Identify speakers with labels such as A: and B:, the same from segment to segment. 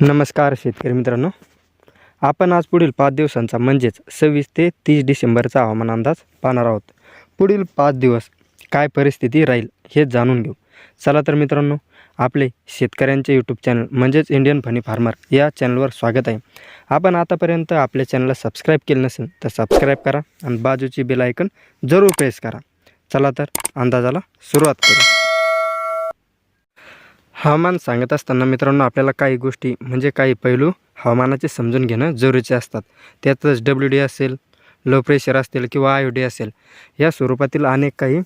A: नमस्कार शेतकरी मित्रांनो. आपण आज पुढील पाच दिवसांचा म्हणजेच सव्वीस ते तीस डिसेंबरचा हवामान अंदाज पाहणार आहोत. पुढील पाच दिवस काय परिस्थिती राहील हे जाणून घेऊ. चला तर मित्रांनो आपले शेतकऱ्यांचे यूट्यूब चॅनल म्हणजेच इंडियन फनी फार्मर या चॅनलवर स्वागत आहे. आपण आतापर्यंत आपल्या चॅनलला सबस्क्राईब केलं नसेल तर सबस्क्राईब करा आणि बाजूची बेल ऐकन जरूर प्रेस करा. चला तर अंदाजाला सुरुवात करू. हवामान सांगत असताना मित्रांनो आपल्याला काही गोष्टी म्हणजे काही पैलू हवामानाचे समजून घेणं जरुरीचे असतात. त्यातच डब्ल्यू डी असेल लो प्रेशर असतील किंवा आय डी असेल या स्वरूपातील अनेक काही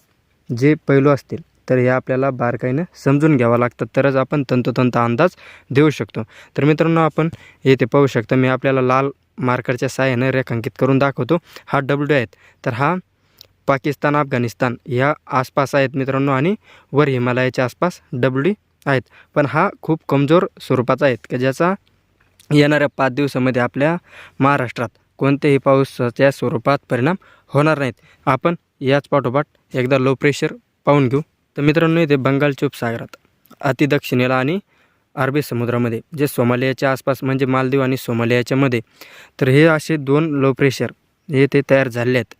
A: जे पैलू असतील तर हे आपल्याला बारकाईनं समजून घ्यावं लागतं. तरच आपण तंतोतंत अंदाज देऊ शकतो. तर मित्रांनो आपण येथे पाहू शकतो मी आपल्याला लाल मार्करच्या सहाय्याने रेखांकित करून दाखवतो. हा डब्ल्यू डी आहेत. तर हा पाकिस्तान अफगाणिस्तान या आसपास आहेत मित्रांनो आणि वर हिमालयाच्या आसपास डब्ल्यू डी आहेत. पण हा खूप कमजोर स्वरूपाचा आहेत की ज्याचा येणाऱ्या पाच दिवसामध्ये आपल्या महाराष्ट्रात कोणत्याही पावसाच्या स्वरूपात परिणाम होणार नाहीत. आपण याच पाठोपाठ एकदा लो प्रेशर पाहून घेऊ. तर मित्रांनो इथे बंगालच्या उपसागरात अतिदक्षिणेला आणि अरबी समुद्रामध्ये जे सोमालियाच्या आसपास म्हणजे मालदीव आणि सोमालियाच्या मध्ये. तर हे असे दोन लो प्रेशर हे ते तयार झाले आहेत.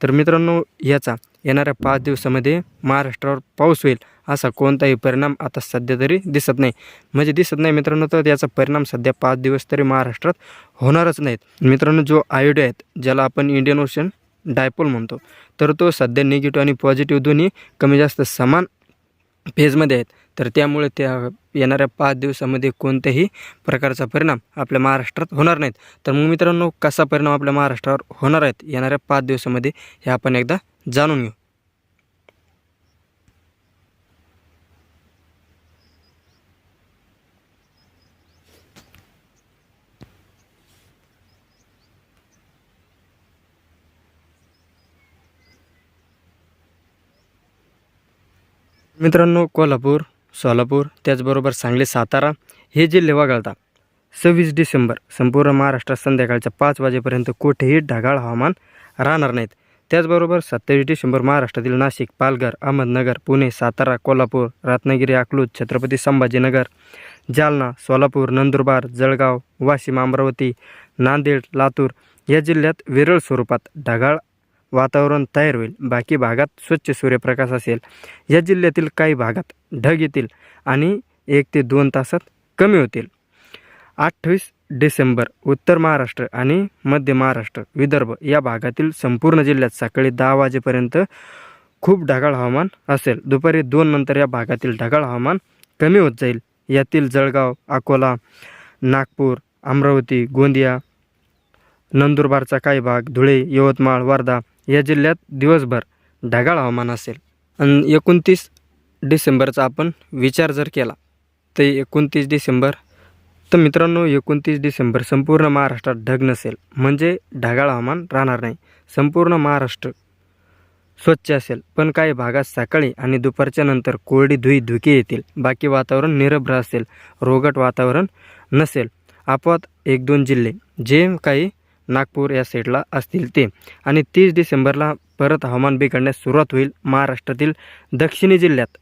A: तर मित्रांनो याचा येणाऱ्या पाच दिवसामध्ये महाराष्ट्रावर पाऊस होईल. असा कोणताही परिणाम आता सध्या तरी दिसत नाही. म्हणजे दिसत नाही मित्रांनो तर याचा परिणाम सध्या पाच दिवस तरी महाराष्ट्रात होणारच नाहीत. मित्रांनो जो आयोडी आहेत ज्याला आपण इंडियन ओशन डायपोल म्हणतो तर तो सध्या निगेटिव्ह आणि पॉझिटिव्ह दोन्ही कमी जास्त समान फेजमध्ये आहेत. तर त्यामुळे त्या येणाऱ्या पाच दिवसामध्ये कोणत्याही प्रकारचा परिणाम आपल्या महाराष्ट्रात होणार नाहीत. तर मग मित्रांनो कसा परिणाम आपल्या महाराष्ट्रावर होणार आहेत येणाऱ्या पाच दिवसामध्ये हे आपण एकदा जाणून घेऊ. मित्रांनो कोल्हापूर सोलापूर त्याचबरोबर सांगली सातारा हे जिल्हे वगळता सव्वीस डिसेंबर संपूर्ण महाराष्ट्रात संध्याकाळच्या पाच वाजेपर्यंत कुठेही ढगाळ हवामान राहणार नाहीत. त्याचबरोबर सत्तावीस डिसेंबर महाराष्ट्रातील नाशिक पालघर अहमदनगर पुणे सातारा कोल्हापूर रत्नागिरी अकलूज छत्रपती संभाजीनगर जालना सोलापूर नंदुरबार जळगाव वाशिम अमरावती नांदेड लातूर या जिल्ह्यात विरळ स्वरूपात ढगाळ वातावरण तयार होईल. बाकी भागात स्वच्छ सूर्यप्रकाश असेल. या जिल्ह्यातील काही भागात ढग येतील आणि एक ते दोन तासात कमी होतील. अठ्ठावीस डिसेंबर उत्तर महाराष्ट्र आणि मध्य महाराष्ट्र विदर्भ या भागातील संपूर्ण जिल्ह्यात सकाळी दहा वाजेपर्यंत खूप ढगाळ हवामान असेल. दुपारी दोन नंतर या भागातील ढगाळ हवामान कमी होत जाईल. यातील जळगाव अकोला नागपूर अमरावती गोंदिया नंदुरबारचा काही भाग धुळे यवतमाळ वर्धा या जिल्ह्यात दिवसभर ढगाळ हवामान असेल. आणि एकोणतीस डिसेंबरचा आपण विचार जर केला तर एकोणतीस डिसेंबर तर मित्रांनो एकोणतीस डिसेंबर संपूर्ण महाराष्ट्रात ढग नसेल. म्हणजे ढगाळ हवामान राहणार नाही. संपूर्ण महाराष्ट्र स्वच्छ असेल. पण काही भागात सकाळी आणि दुपारच्या नंतर कोरडी धुई धुके येतील. बाकी वातावरण निरभ्र असेल. रोगट वातावरण नसेल. आपोआप एक दोन जिल्हे जे काही नागपूर या साईडला असतील ते. आणि तीस डिसेंबरला परत हवामान बिघडण्यास सुरुवात होईल महाराष्ट्रातील दक्षिणी जिल्ह्यात.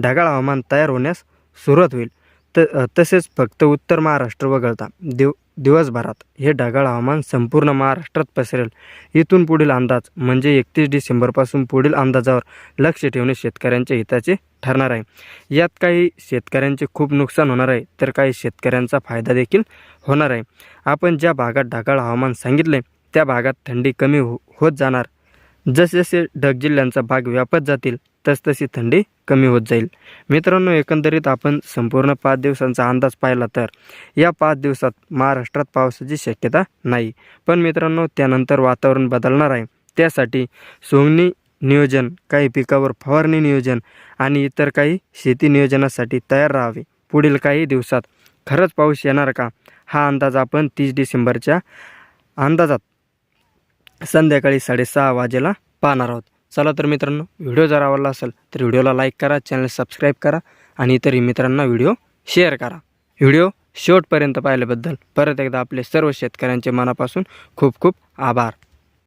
A: ढगाळ हवामान तयार होण्यास सुरुवात होईल. त तसेच फक्त उत्तर महाराष्ट्र वगळता. देव दिवसभरात हे ढगाळ हवामान संपूर्ण महाराष्ट्रात पसरेल. इथून पुढील अंदाज म्हणजे एकतीस डिसेंबरपासून पुढील अंदाजावर लक्ष ठेवणे शेतकऱ्यांच्या हिताचे ठरणार आहे. यात काही शेतकऱ्यांचे खूप नुकसान होणार आहे तर काही शेतकऱ्यांचा फायदा देखील होणार आहे. आपण ज्या भागात ढगाळ हवामान सांगितले त्या भागात थंडी कमी हो होत जाणार. जसजसे ढग जिल्ह्यांचा भाग व्यापत जातील तसतशी थंडी कमी होत जाईल. मित्रांनो एकंदरीत आपण संपूर्ण पाच दिवसांचा अंदाज पाहिला तर या पाच दिवसात महाराष्ट्रात पावसाची शक्यता नाही. पण मित्रांनो त्यानंतर वातावरण बदलणार आहे. त्यासाठी सोंगणी नियोजन काही पिकावर फवारणी नियोजन आणि इतर काही शेती नियोजनासाठी तयार राहावे. पुढील काही दिवसात खरंच पाऊस येणार का? हा अंदाज आपण तीस डिसेंबरच्या अंदाजात संध्याकाळी साडेसहा वाजेला पाहणार आहोत. चला तर मित्रांनो व्हिडिओ जर आवडला असेल तर व्हिडिओला लाईक करा चॅनल सबस्क्राईब करा आणि इतरही मित्रांना व्हिडिओ शेअर करा. व्हिडिओ शेवटपर्यंत पाहिल्याबद्दल परत एकदा आपले सर्व शेतकऱ्यांचे मनापासून खूप खूप आभार.